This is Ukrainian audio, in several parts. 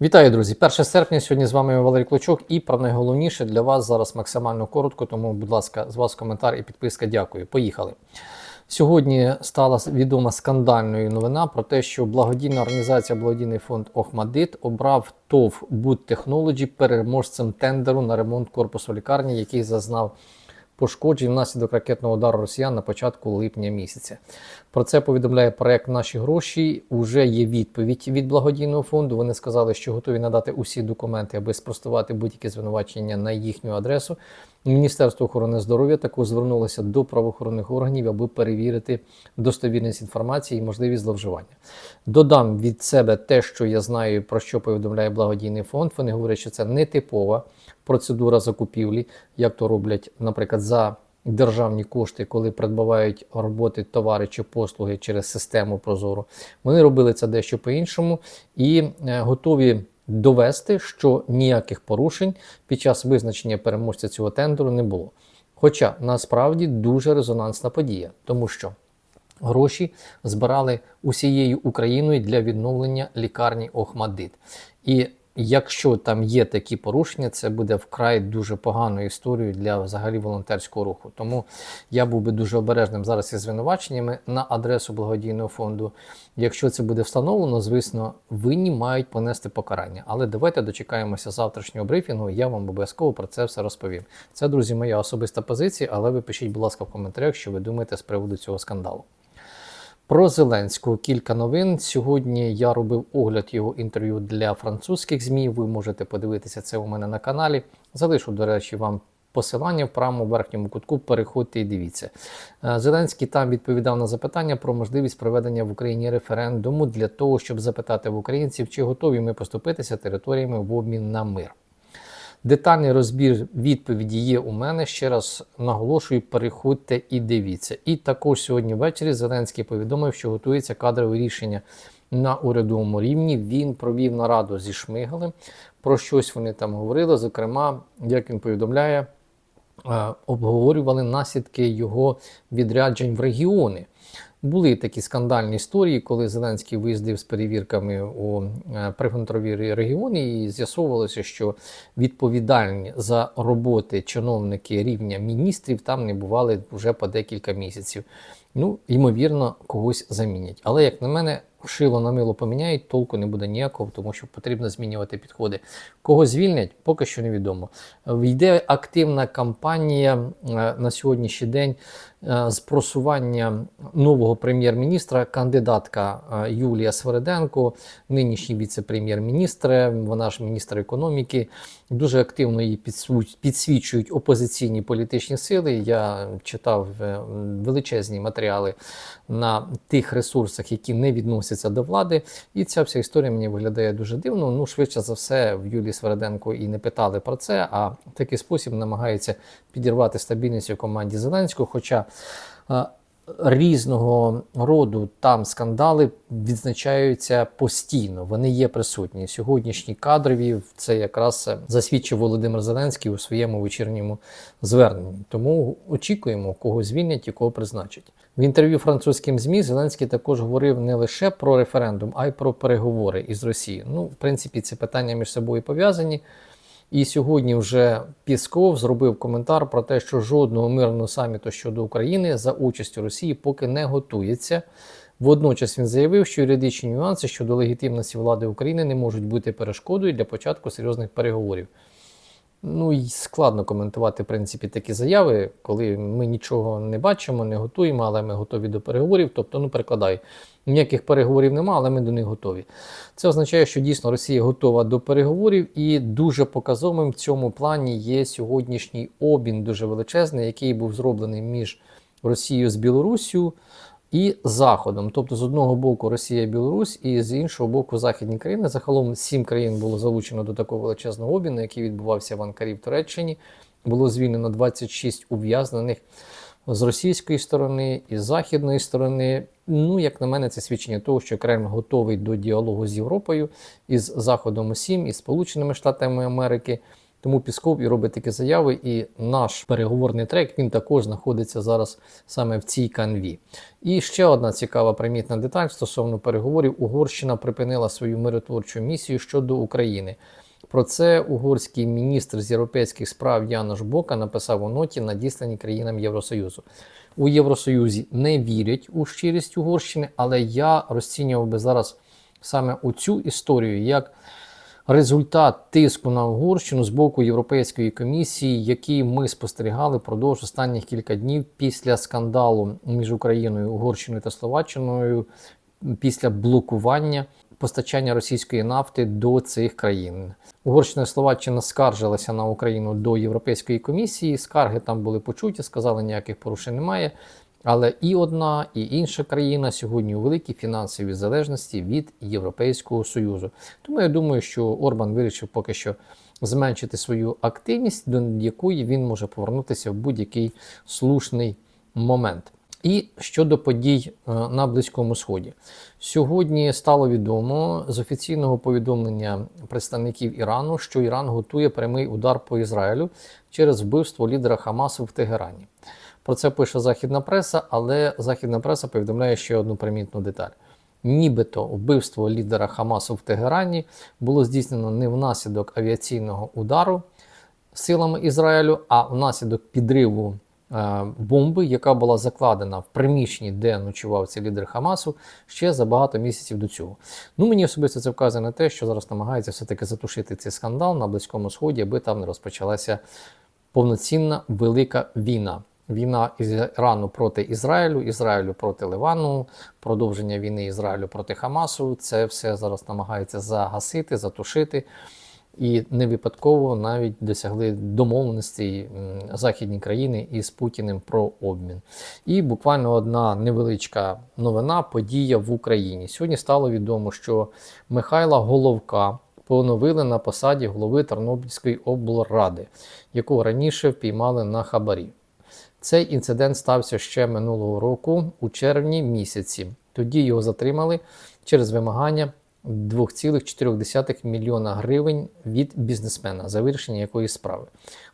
Вітаю, друзі! 1 серпня. Сьогодні з вами Валерій Клочок і про найголовніше для вас зараз максимально коротко. Тому, будь ласка, з вас коментар і підписка. Дякую. Поїхали. Сьогодні стала відома скандальною новина про те, що благодійна організація Благодійний фонд Охмадит обрав ТОВ Буд Technology переможцем тендеру на ремонт корпусу лікарні, який зазнав пошкоджень внаслідок ракетного удару росіян на початку липня місяця. Про це повідомляє проект Наші гроші. Уже є відповідь від благодійного фонду. Вони сказали, що готові надати усі документи, аби спростувати будь-які звинувачення на їхню адресу. Міністерство охорони здоров'я також звернулося до правоохоронних органів, аби перевірити достовірність інформації і можливі зловживання. Додам від себе те, що я знаю, про що повідомляє благодійний фонд. Вони говорять, що це не типова процедура закупівлі, як то роблять, наприклад, за державні кошти, коли придбавають роботи, товари чи послуги через систему Прозоро. Вони робили це дещо по-іншому і е, готові довести, що ніяких порушень під час визначення переможця цього тендеру не було. Хоча насправді дуже резонансна подія, тому що гроші збирали усією Україною для відновлення лікарні Охмадит. І Якщо там є такі порушення, це буде вкрай дуже поганою історією для взагалі волонтерського руху. Тому я був би дуже обережним зараз із звинуваченнями на адресу благодійного фонду. Якщо це буде встановлено, звісно, винні мають понести покарання. Але давайте дочекаємося завтрашнього брифінгу. Я вам обов'язково про це все розповім. Це, друзі, моя особиста позиція, але ви пишіть, будь ласка, в коментарях, що ви думаєте з приводу цього скандалу. Про Зеленського кілька новин. Сьогодні я робив огляд його інтерв'ю для французьких ЗМІ. Ви можете подивитися це у мене на каналі. Залишу, до речі, вам посилання в правому верхньому кутку. Переходьте і дивіться. Е, Зеленський там відповідав на запитання про можливість проведення в Україні референдуму для того, щоб запитати в українців, чи готові ми поступитися територіями в обмін на мир. Детальний розбір відповіді є у мене. Ще раз наголошую, переходьте і дивіться. І також сьогодні ввечері Зеленський повідомив, що готується кадрове рішення на урядовому рівні. Він провів нараду зі Шмигалем. Про щось вони там говорили. Зокрема, як він повідомляє, е, обговорювали наслідки його відряджень в регіони. Були такі скандальні історії, коли Зеленський виїздив з перевірками у е, прифронтові регіони, і з'ясовувалося, що відповідальні за роботи чиновники рівня міністрів там не бували вже по декілька місяців. Ну, ймовірно, когось замінять. Але, як на мене, шило на мило поміняють, толку не буде ніякого, тому що потрібно змінювати підходи. Кого звільнять, поки що невідомо. Йде активна кампанія е, на сьогоднішній день е, з просування нового прем'єр-міністра, кандидатка е, Юлія Свереденко, нинішній віце-прем'єр-міністр, вона ж міністр економіки. Дуже активно її підсвічують опозиційні політичні сили. Я читав величезні матеріали на тих ресурсах, які не відносяться до влади. І ця вся історія мені виглядає дуже дивно. Ну, швидше за все, в Юлії Свереденко і не питали про це, а в такий спосіб намагається підірвати стабільність у команді Зеленського. Хоча різного роду там скандали відзначаються постійно. Вони є присутні. Сьогоднішні кадрові це якраз засвідчив Володимир Зеленський у своєму вечірньому зверненні. Тому очікуємо, кого звільнять і кого призначать. В інтерв'ю французьким змі Зеленський також говорив не лише про референдум, а й про переговори із Росією. Ну, в принципі, ці питання між собою пов'язані. І сьогодні вже Пісков зробив коментар про те, що жодного мирного саміту щодо України за участю Росії поки не готується. Водночас він заявив, що юридичні нюанси щодо легітимності влади України не можуть бути перешкодою для початку серйозних переговорів. Ну і складно коментувати в принципі такі заяви, коли ми нічого не бачимо, не готуємо, але ми готові до переговорів. Тобто, ну перекладай, ніяких переговорів немає, але ми до них готові. Це означає, що дійсно Росія готова до переговорів, і дуже показовим в цьому плані є сьогоднішній обмін дуже величезний, який був зроблений між Росією з Білоруссю і Заходом. Тобто, з одного боку Росія Білорусь, і з іншого боку західні країни. Загалом сім країн було залучено до такого величезного обміну, який відбувався в Анкарі в Туреччині. Було звільнено 26 ув'язнених з російської сторони і з західної сторони. Ну, як на мене, це свідчення того, що Кремль готовий до діалогу з Європою із Заходом усім, і Сполученими Штатами Америки. Тому Пісков і робить такі заяви. І наш переговорний трек він також знаходиться зараз саме в цій канві. І ще одна цікава примітна деталь стосовно переговорів: Угорщина припинила свою миротворчу місію щодо України. Про це угорський міністр з європейських справ Янош Бока написав у ноті, надіслані країнам Євросоюзу. У Євросоюзі не вірять у щирість Угорщини, але я розцінював би зараз саме у цю історію як результат тиску на Угорщину з боку Європейської комісії, який ми спостерігали впродовж останніх кілька днів після скандалу між Україною, Угорщиною та Словаччиною, після блокування постачання російської нафти до цих країн. Угорщина і Словаччина скаржилися на Україну до Європейської комісії. Скарги там були почуті, сказали, ніяких порушень немає. Але і одна, і інша країна сьогодні у великій фінансовій залежності від Європейського Союзу. Тому я думаю, що Орбан вирішив поки що зменшити свою активність, до якої він може повернутися в будь-який слушний момент. І щодо подій е, на Близькому Сході, сьогодні стало відомо з офіційного повідомлення представників Ірану, що Іран готує прямий удар по Ізраїлю через вбивство лідера Хамасу в Тегерані. Про це пише західна преса, але західна преса повідомляє ще одну примітну деталь. Нібито вбивство лідера Хамасу в Тегерані було здійснено не внаслідок авіаційного удару силами Ізраїлю, а внаслідок підриву е, бомби, яка була закладена в приміщенні, де ночував цей лідер Хамасу, ще за багато місяців до цього. Ну мені особисто це вказує на те, що зараз намагається все-таки затушити цей скандал на Близькому Сході, аби там не розпочалася повноцінна велика війна. Війна із Ірану проти Ізраїлю, Ізраїлю проти Ливану, продовження війни Ізраїлю проти Хамасу. Це все зараз намагається загасити, затушити. І не випадково навіть досягли домовленостей західні країни із Путіним про обмін. І буквально одна невеличка новина, подія в Україні. Сьогодні стало відомо, що Михайла Головка поновили на посаді голови Тернопільської облради, якого раніше впіймали на хабарі. Цей інцидент стався ще минулого року у червні місяці. Тоді його затримали через вимагання 2,4 мільйона гривень від бізнесмена за вирішення якоїсь справи.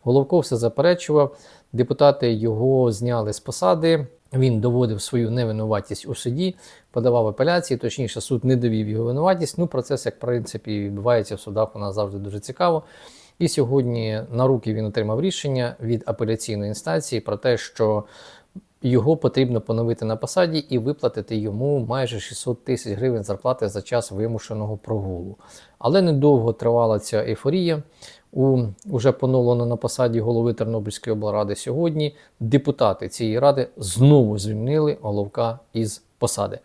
Головко все заперечував, депутати його зняли з посади. Він доводив свою невинуватість у суді, подавав апеляції, точніше, суд не довів його винуватість. Ну, процес, як в принципі, відбувається в судах, у нас завжди дуже цікаво. І сьогодні на руки він отримав рішення від апеляційної інстанції про те, що його потрібно поновити на посаді і виплатити йому майже 600 тисяч гривень зарплати за час вимушеного прогулу. Але недовго тривала ця ейфорія. У уже поновлено на посаді голови Тернопільської облради сьогодні. Депутати цієї ради знову звільнили головка із посади.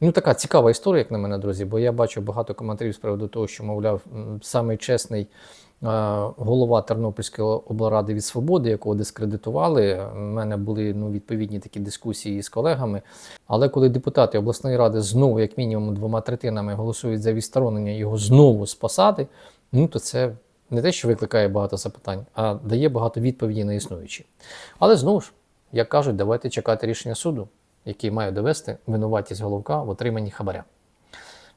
Ну, така цікава історія, як на мене, друзі, бо я бачу багато коментарів з приводу того, що, мовляв, самий чесний голова Тернопільської облради від свободи, якого дискредитували. У мене були ну, відповідні такі дискусії з колегами. Але коли депутати обласної ради знову, як мінімум, двома третинами голосують за відсторонення його знову з посади, ну то це. Не те, що викликає багато запитань, а дає багато відповідей на існуючі. Але знову ж, як кажуть, давайте чекати рішення суду, який має довести винуватість головка в отриманні хабаря.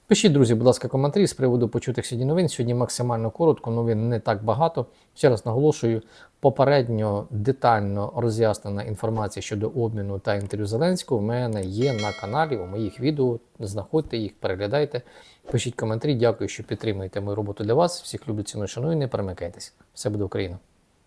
Пишіть, друзі, будь ласка, коментарі з приводу почутих сьогодні новин. Сьогодні максимально коротко, новин не так багато. Ще раз наголошую, попередньо детально роз'яснена інформація щодо обміну та інтерв'ю Зеленського в мене є на каналі у моїх відео. Знаходьте їх, переглядайте, пишіть коментарі. Дякую, що підтримуєте мою роботу для вас. Всіх люблю ціну шаную, не перемикайтесь. Все буде Україна!